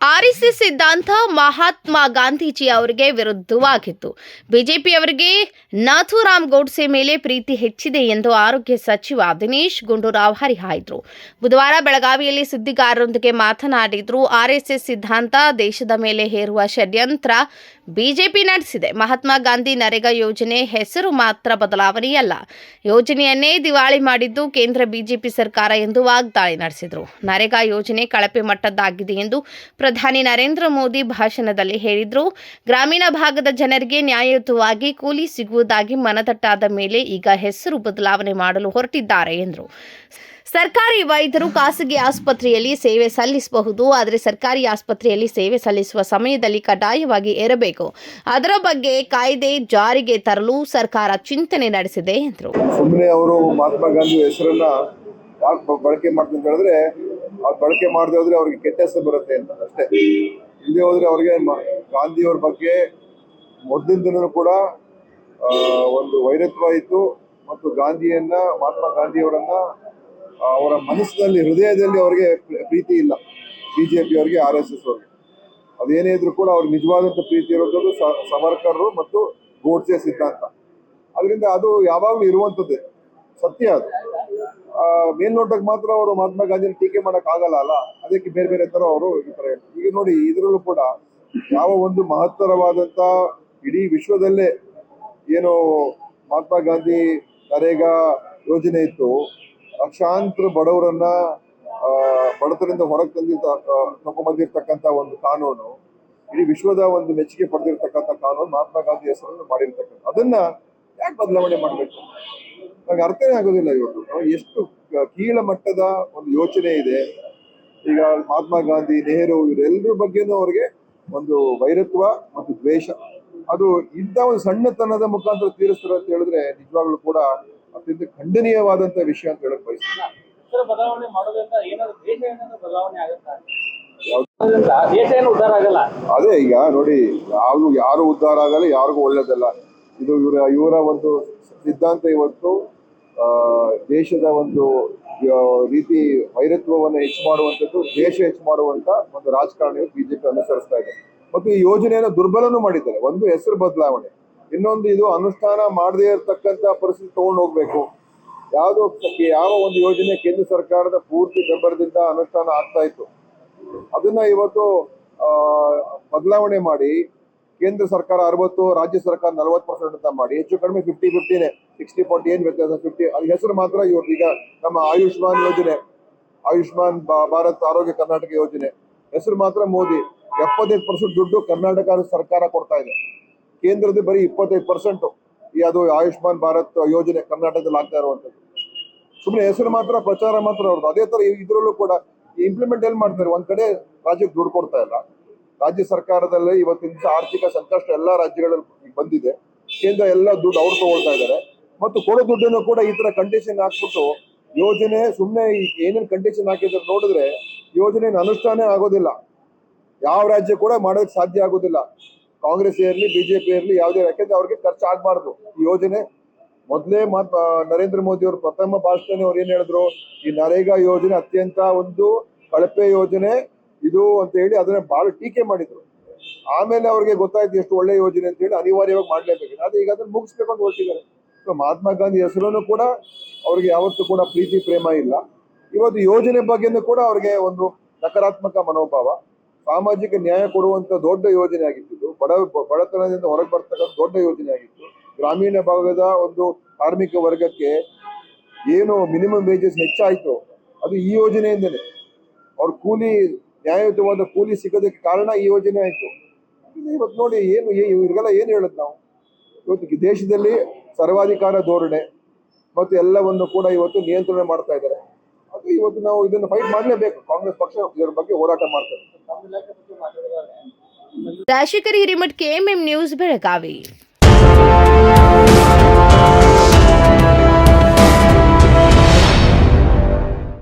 RSS ಸಿದ್ಧಾಂತ ಮಹಾತ್ಮ ಗಾಂಧೀಜಿ ಅವರಿಗೆ ವಿರುದ್ಧವಾಗಿತ್ತು. ಬಿಜೆಪಿಯವರಿಗೆ ನಾಥೂರಾಮ್ ಗೌಡ್ಸೆ ಮೇಲೆ ಪ್ರೀತಿ ಹೆಚ್ಚಿದೆ ಎಂದು ಆರೋಗ್ಯ ಸಚಿವ ದಿನೇಶ್ ಗುಂಡೂರಾವ್ ಹರಿಹಾಯ್ದರು. ಬುಧವಾರ ಬೆಳಗಾವಿಯಲ್ಲಿ ಸುದ್ದಿಗಾರರೊಂದಿಗೆ ಮಾತನಾಡಿದ್ರು ಆರ್ಎಸ್ಎಸ್ ಸಿದ್ಧಾಂತ ದೇಶದ ಮೇಲೆ ಹೇರುವ ಷಡ್ಯಂತ್ರ ಬಿಜೆಪಿ ನಡೆಸಿದೆ. ಮಹಾತ್ಮ ಗಾಂಧಿ ನರೇಗಾ ಯೋಜನೆ ಹೆಸರು ಮಾತ್ರ ಬದಲಾವಣೆಯಲ್ಲ. ಯೋಜನೆಯನ್ನೇ ದಿವಾಳಿ ಮಾಡಿದ್ದು ಕೇಂದ್ರ ಬಿಜೆಪಿ ಸರ್ಕಾರ ಎಂದು ವಾಗ್ದಾಳಿ ನಡೆಸಿದರು. ನರೇಗಾ ಯೋಜನೆ ಕಳಪೆ ಮಟ್ಟದ್ದಾಗಿದೆ ಎಂದು ಪ್ರಧಾನಿ ನರೇಂದ್ರ ಮೋದಿ ಭಾಷಣದಲ್ಲಿ ಹೇಳಿದ್ರು. ಗ್ರಾಮೀಣ ಭಾಗದ ಜನರಿಗೆ ನ್ಯಾಯಯುತವಾಗಿ ಕೂಲಿ ಸಿಗುವುದಾಗಿ ಮನದಟ್ಟಾದ ಮೇಲೆ ಈಗ ಹೆಸರು ಬದಲಾವಣೆ ಮಾಡಲು ಹೊರಟಿದ್ದಾರೆ ಎಂದರು. ಸರ್ಕಾರಿ ವೈದ್ಯರು ಖಾಸಗಿ ಆಸ್ಪತ್ರೆಯಲ್ಲಿ ಸೇವೆ ಸಲ್ಲಿಸಬಹುದು, ಆದರೆ ಸರ್ಕಾರಿ ಆಸ್ಪತ್ರೆಯಲ್ಲಿ ಸೇವೆ ಸಲ್ಲಿಸುವ ಸಮಯದಲ್ಲಿ ಕಡ್ಡಾಯವಾಗಿ ಇರಬೇಕು ಅದರ ಬಗ್ಗೆ ಕಾಯ್ದೆ ಜಾರಿಗೆ ತರಲು ಸರ್ಕಾರ ಚಿಂತನೆ ನಡೆಸಿದೆ, ಎಂದರು. ಸುಮ್ಮನೆ ಅವರು ಮಹಾತ್ಮ ಗಾಂಧಿ ಹೆಸರನ್ನ ಬಳಕೆ ಮಾಡ್ತೀನಿ ಹೇಳಿದ್ರೆ ಬಳಕೆ ಮಾಡದೆ ಹೋದ್ರೆ ಅವ್ರಿಗೆ ಕೆಟ್ಟ ಹೆಸರು ಬರುತ್ತೆ ಅಂತ ಅಷ್ಟೇ. ಇಲ್ಲದೆ ಹೋದ್ರೆ ಅವ್ರಿಗೆ ಗಾಂಧಿಯವ್ರ ಬಗ್ಗೆ ಮೊದಲಿನ ದಿನವೂ ಕೂಡ ಒಂದು ವೈರತ್ವ ಇತ್ತು, ಮತ್ತು ಗಾಂಧಿಯನ್ನ, ಮಹಾತ್ಮ ಗಾಂಧಿಯವರನ್ನ ಅವರ ಮನಸ್ಸಿನಲ್ಲಿ ಹೃದಯದಲ್ಲಿ ಅವರಿಗೆ ಪ್ರೀತಿ ಇಲ್ಲ. ಬಿಜೆಪಿ ಅವರಿಗೆ ಆರ್ ಎಸ್ ಎಸ್ ಅವರಿಗೆ. ಅದೇನೇ ಇದ್ರು ಕೂಡ ಅವ್ರಿಗೆ ನಿಜವಾದಂತ ಪ್ರೀತಿ ಇರೋದು ಸವರ್ಕರ್ ಮತ್ತು ಗೋಡ್ಸೆ ಸಿದ್ಧಾಂತ. ಅದರಿಂದ ಅದು ಯಾವಾಗಲೂ ಇರುವಂಥದ್ದೇ. ಸತ್ಯ ಅದು. ಆ, ಮೇಲ್ನೋಟಕ್ಕೆ ಮಾತ್ರ ಅವರು ಮಹಾತ್ಮ ಗಾಂಧಿನ ಟೀಕೆ ಮಾಡಕ್ ಆಗಲ್ಲ ಅಲ್ಲ? ಅದಕ್ಕೆ ಬೇರೆ ಬೇರೆ ತರ ಅವರು ಈ ತರ ಹೇಳ್ತಾರೆ. ಈಗ ನೋಡಿ ಇದರಲ್ಲೂ ಕೂಡ ಯಾವ ಒಂದು ಮಹತ್ತರವಾದಂತ ಇಡೀ ವಿಶ್ವದಲ್ಲೇ ಏನು ಮಹಾತ್ಮ ಗಾಂಧಿ ನರೇಗಾ ಯೋಜನೆ ಇತ್ತು. ಲಕ್ಷಾಂತರ ಬಡವರನ್ನ ಬಡತನದಿಂದ ಹೊರಗೆ ಆ, ತಗೊಂಬಂದಿರ್ತಕ್ಕಂಥ ಒಂದು ಕಾನೂನು ಇಡೀ ವಿಶ್ವದ ಒಂದು ಮೆಚ್ಚುಗೆ ಪಡೆದಿರ್ತಕ್ಕಂಥ ಕಾನೂನು ಮಹಾತ್ಮ ಗಾಂಧಿ ಹೆಸರನ್ನು ಮಾಡಿರ್ತಕ್ಕಂಥ ಅದನ್ನ ಯಾಕೆ ಬದಲಾವಣೆ ಮಾಡಬೇಕು? ನನಗೆ ಅರ್ಥನೇ ಆಗೋದಿಲ್ಲ ಇವತ್ತು ಎಷ್ಟು ಕೀಳ ಮಟ್ಟದ ಒಂದು ಯೋಚನೆ ಇದೆ. ಈಗ ಮಹಾತ್ಮ ಗಾಂಧಿ ನೆಹರು ಇವರೆಲ್ಲರ ಬಗ್ಗೆನೂ ಅವ್ರಿಗೆ ಒಂದು ವೈರತ್ವ ಮತ್ತು ದ್ವೇಷ. ಅದು ಇಂಥ ಒಂದು ಸಣ್ಣತನದ ಮುಖಾಂತರ ತೀರಿಸ್ತಾರೆ ಅಂತ ಹೇಳಿದ್ರೆ ನಿಜವಾಗ್ಲೂ ಕೂಡ ಅತ್ಯಂತ ಖಂಡನೀಯವಾದಂತ ವಿಷಯ ಅಂತ ಹೇಳಕ್ ಬಯಸ್ತೀನಿ. ಅದೇ ಈಗ ನೋಡಿ ಯಾರು ಯಾರು ಉದ್ಧಾರ ಆಗಲ್ಲ ಯಾರಿಗೂ ಒಳ್ಳೇದಲ್ಲ. ಇದು ಇವರ ಇವರ ಒಂದು ಸಿದ್ಧಾಂತ ಇವತ್ತು ಆ, ದೇಶದ ಒಂದು ರೀತಿ ವೈರತ್ವವನ್ನು ಹೆಚ್ಚು ಮಾಡುವಂಥದ್ದು ದೇಶ ಹೆಚ್ಚು ಮಾಡುವಂತ ಒಂದು ರಾಜಕಾರಣಿ ಬಿಜೆಪಿ ಅನುಸರಿಸ್ತಾ ಇದೆ. ಮತ್ತು ಈ ಯೋಜನೆಯನ್ನು ದುರ್ಬಲನೂ ಮಾಡಿದ್ದಾರೆ. ಒಂದು ಹೆಸರು ಬದಲಾವಣೆ. ಇನ್ನೊಂದು ಇದು ಅನುಷ್ಠಾನ ಮಾಡದೇ ಇರತಕ್ಕಂತ ಪರಿಸ್ಥಿತಿ ತಗೊಂಡು ಹೋಗ್ಬೇಕು. ಯಾವುದೋ ಯಾವ ಒಂದು ಯೋಜನೆ ಕೇಂದ್ರ ಸರ್ಕಾರದ ಪೂರ್ತಿ ಬೆಂಬಲದಿಂದ ಅನುಷ್ಠಾನ ಆಗ್ತಾ ಇತ್ತು. ಅದನ್ನ ಇವತ್ತು ಬದಲಾವಣೆ ಮಾಡಿ, ಕೇಂದ್ರ ಸರ್ಕಾರ ಅರವತ್ತು, ರಾಜ್ಯ ಸರ್ಕಾರ ನಲವತ್ತು ಪರ್ಸೆಂಟ್ ಅಂತ ಮಾಡಿ, ಹೆಚ್ಚು ಕಡಿಮೆ ಫಿಫ್ಟಿ ಫಿಫ್ಟಿನೇ ಸಿಕ್ಸ್ಟಿ ಫೋರ್ಟಿ ಏನ್ ವ್ಯತ್ಯಾಸ ಫಿಫ್ಟಿ ಅದ್ರ ಹೆಸರು ಮಾತ್ರ ಇವ್ರು ಈಗ ನಮ್ಮ ಆಯುಷ್ಮಾನ್ ಯೋಜನೆ, ಆಯುಷ್ಮಾನ್ ಭಾರತ್ ಆರೋಗ್ಯ ಕರ್ನಾಟಕ ಯೋಜನೆ. ಹೆಸರು ಮಾತ್ರ ಮೋದಿ, ಎಪ್ಪತ್ತೈದು ಪರ್ಸೆಂಟ್ ದುಡ್ಡು ಕರ್ನಾಟಕ ಸರ್ಕಾರ ಕೊಡ್ತಾ ಇದೆ. ಕೇಂದ್ರದ ಬರೀ ಇಪ್ಪತ್ತೈದು ಪರ್ಸೆಂಟ್ ಈ ಅದು ಆಯುಷ್ಮಾನ್ ಭಾರತ್ ಯೋಜನೆ ಕರ್ನಾಟಕದಲ್ಲಿ ಆಗ್ತಾ ಇರುವಂತದ್ದು ಸುಮ್ಮನೆ ಹೆಸರು ಮಾತ್ರ, ಪ್ರಚಾರ ಮಾತ್ರ ಅವ್ರದ್ದು. ಅದೇ ತರ ಇದರಲ್ಲೂ ಕೂಡ ಇಂಪ್ಲಿಮೆಂಟ್ ಏನ್ ಮಾಡ್ತಾರೆ? ಒಂದ್ ಕಡೆ ರಾಜ್ಯಕ್ಕೆ ದುಡ್ಡು ಕೊಡ್ತಾ ಇಲ್ಲ. ರಾಜ್ಯ ಸರ್ಕಾರದಲ್ಲಿ ಇವತ್ತಿನ ಆರ್ಥಿಕ ಸಂಕಷ್ಟ ಎಲ್ಲಾ ರಾಜ್ಯಗಳಲ್ಲಿ ಬಂದಿದೆ. ಕೇಂದ್ರ ಎಲ್ಲ ದುಡ್ಡು ಅವ್ರು ತಗೊಳ್ತಾ ಇದ್ದಾರೆ. ಮತ್ತು ಕೊಡೋ ದುಡ್ಡನ್ನು ಕೂಡ ಈ ತರ ಕಂಡೀಷನ್ ಹಾಕ್ಬಿಟ್ಟು ಯೋಜನೆ ಸುಮ್ಮನೆ ಏನೇನ್ ಕಂಡೀಷನ್ ಹಾಕಿದ್ರೆ ನೋಡಿದ್ರೆ ಯೋಜನೆ ಅನುಷ್ಠಾನ ಆಗೋದಿಲ್ಲ. ಯಾವ ರಾಜ್ಯ ಕೂಡ ಮಾಡೋಕ್ ಸಾಧ್ಯ ಆಗೋದಿಲ್ಲ. ಕಾಂಗ್ರೆಸ್ ಇರಲಿ, ಬಿಜೆಪಿ ಇರಲಿ, ಯಾವುದೇ ಯಾಕೆಂದ್ರೆ ಅವ್ರಿಗೆ ಖರ್ಚು ಆಗಬಾರ್ದು. ಈ ಯೋಜನೆ ಮೊದಲೇ ನರೇಂದ್ರ ಮೋದಿ ಅವರು ಪ್ರಥಮ ಭಾಷಣ ಅವ್ರು ಏನ್ ಹೇಳಿದ್ರು? ಈ ನರೇಗಾ ಯೋಜನೆ ಅತ್ಯಂತ ಒಂದು ಕಳಪೆ ಯೋಜನೆ. ಇದು ಅಂತ ಹೇಳಿ ಅದನ್ನ ಬಹಳ ಟೀಕೆ ಮಾಡಿದ್ರು. ಆಮೇಲೆ ಅವ್ರಿಗೆ ಗೊತ್ತಾಯ್ತು ಎಷ್ಟು ಒಳ್ಳೆ ಯೋಜನೆ ಅಂತ ಹೇಳಿ ಅನಿವಾರ್ಯವಾಗಿ ಮಾಡ್ಲೇಬೇಕು. ಆದ್ರೆ ಈಗ ಅದನ್ನ ಮುಗಿಸ್ಬೇಕು ಅಂತ ಹೊರಟಿದ್ದಾರೆ. ಸೊ ಮಹಾತ್ಮ ಗಾಂಧಿ ಹೆಸರನ್ನು ಕೂಡ ಅವ್ರಿಗೆ ಯಾವತ್ತೂ ಕೂಡ ಪ್ರೀತಿ, ಪ್ರೇಮ ಇಲ್ಲ. ಇವತ್ತು ಯೋಜನೆ ಬಗ್ಗೆನೂ ಕೂಡ ಅವ್ರಿಗೆ ಒಂದು ನಕಾರಾತ್ಮಕ ಮನೋಭಾವ. ಸಾಮಾಜಿಕ ನ್ಯಾಯ ಕೊಡುವಂತ ದೊಡ್ಡ ಯೋಜನೆ ಆಗಿತ್ತು ಇದು. ಬಡ, ಬಡತನದಿಂದ ಹೊರಗೆ ಬರ್ತಕ್ಕಂಥ ದೊಡ್ಡ ಯೋಜನೆ ಆಗಿತ್ತು ಗ್ರಾಮೀಣ ಭಾಗದ ಒಂದು ಕಾರ್ಮಿಕ ವರ್ಗಕ್ಕೆ ಏನು ಮಿನಿಮಮ್ ವೇಜಸ್ ಹೆಚ್ಚಾಯ್ತು, ಅದು ಈ ಯೋಜನೆಯಿಂದನೇ. ಅವ್ರ ಕೂಲಿ, ನ್ಯಾಯಯುತವಾದ ಕೂಲಿ ಸಿಗೋದಕ್ಕೆ ಕಾರಣ ಈ ಯೋಜನೆ ಆಯಿತು. ಇವತ್ತು ನೋಡಿ ಏನು ಇವ್ರಿಗೆಲ್ಲ ಏನು ಹೇಳುದು ನಾವು? ಇವತ್ತು ದೇಶದಲ್ಲಿ ಸರ್ವಾಧಿಕಾರ ಧೋರಣೆ, ಮತ್ತು ಎಲ್ಲವನ್ನು ಕೂಡ ಇವತ್ತು ನಿಯಂತ್ರಣ ಮಾಡ್ತಾ ಇದ್ದಾರೆ. ಇವತ್ತು ನಾವು ಇದನ್ನು ಫೈಟ್ ಮಾಡಲೇಬೇಕು. ಕಾಂಗ್ರೆಸ್ ಪಕ್ಷ ಇದರ ಬಗ್ಗೆ ಹೋರಾಟ ಮಾಡ್ತಾರೆ. Rajashekhar Hiremath KMM news Belagavi.